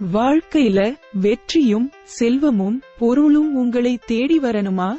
வாழ்க்கையில வெற்றியும் செல்வமும் பொருளும் உங்களை தேடி வரணுமா?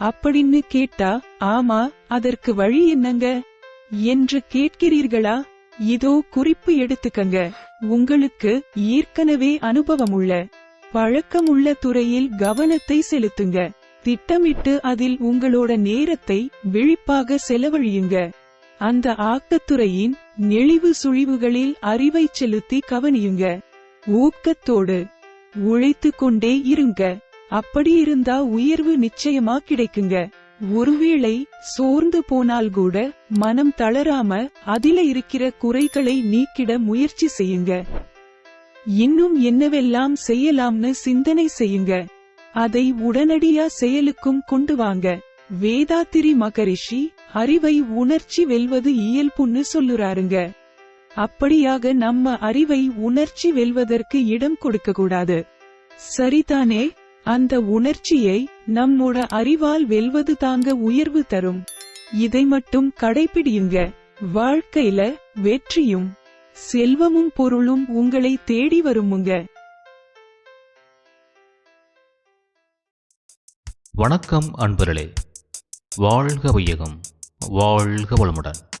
அப்படின்னு கேட்டா ஆமா அதற்கு வழி என்னங்க? என்று கேட்கிறீர்களா? இதோ குறிப்பு எடுத்துக்கங்க. உங்களுக்கு ஏற்கனவே அனுபவமுள்ள பழக்கமுள்ள துறையில் கவனத்தை செலுத்துங்க. திட்டமிட்டு அதில் உங்களோட நேரத்தை விழிப்பாக செலவழியுங்க. அந்த ஆக்கத்துறையின் நெளிவு சுழிவுகளில் அறிவை செலுத்தி கவனியுங்க. ஊக்கத்தோடு உழைத்து கொண்டே இருங்க. அப்படி இருந்தா உயர்வு நிச்சயமா கிடைக்குங்க. ஒருவேளை சோர்ந்து போனால் கூட மனம் தளராம அதில இருக்கிற குறைகளை நீக்கிட முயற்சி செய்யுங்க. இன்னும் என்னவெல்லாம் செய்யலாம்னு சிந்தனை செய்யுங்க. அதை உடனடியா செயலுக்கும் கொண்டு வாங்க. வேதாத்திரி மகரிஷி அறிவை உணர்ச்சி வெல்வது இயல்புன்னு சொல்லுறாருங்க. அப்படியாக நம்ம அறிவை உணர்ச்சி வெல்வதற்கு இடம் கொடுக்க கூடாது சரிதானே? அந்த உணர்ச்சியை நம்மோட அறிவால் வெல்வது தாங்க உயர்வு தரும். இதை மட்டும் கடைபிடியுங்க வாழ்க்கையில வெற்றியும் செல்வமும் பொருளும் உங்களை தேடி வருமுங்க. வணக்கம் அன்பர்களே. வாழ்க வையகம். வாழ்க வளமுடன்.